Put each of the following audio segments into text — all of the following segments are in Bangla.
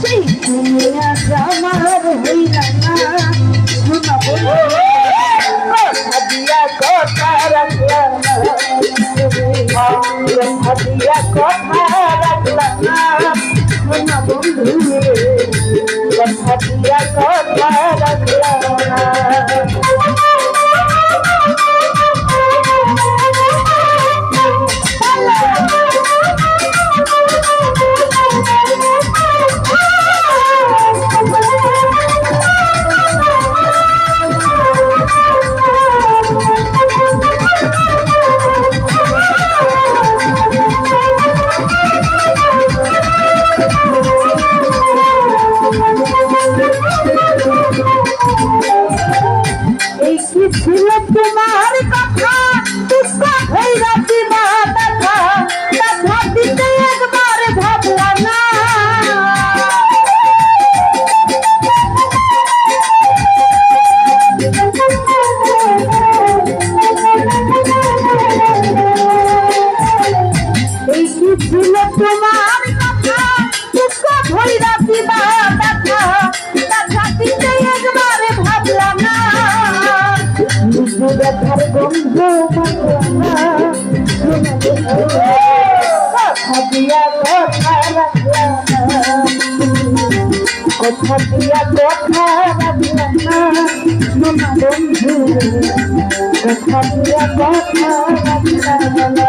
সেই তুমি আমার হইলা না শোনা বলো কথা দিয়া কথা রাখলা না কথা দিয়া কথা রাখলা না শোনা বন্ধু ছিল তোমার কথা দিয়া কথা রাখিলাম না মামা বন্ধু কথা দিয়া কথা রাখিলাম না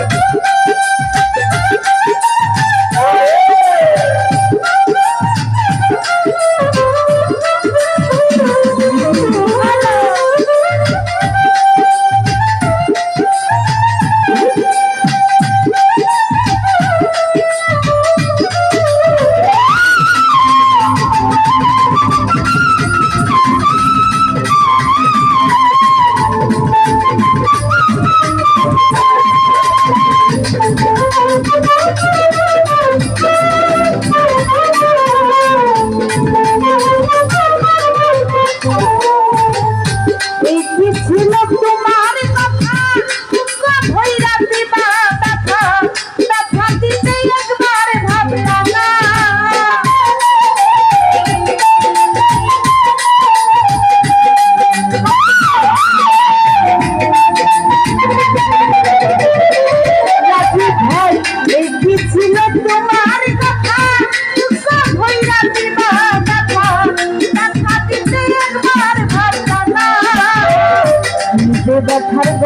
Música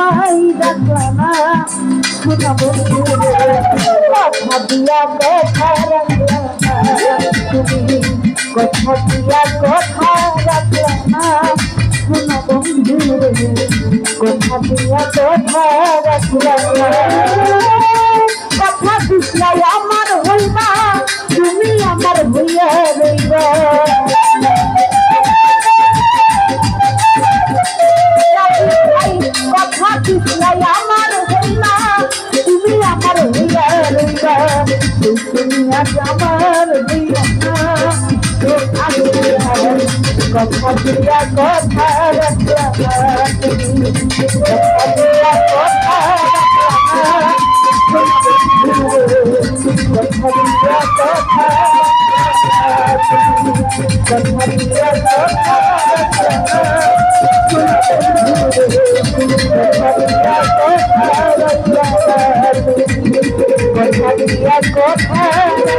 আমায় দেখো না শোনা বন্ধু কথা দিয়া দেখা রাখলা তুমি কথা দিয়া কথা রাখলা কথা দিয়া আমার হইবা তুমি আমার হইয়া রইবা। अतिया को भारत अतिया को भारत को भारत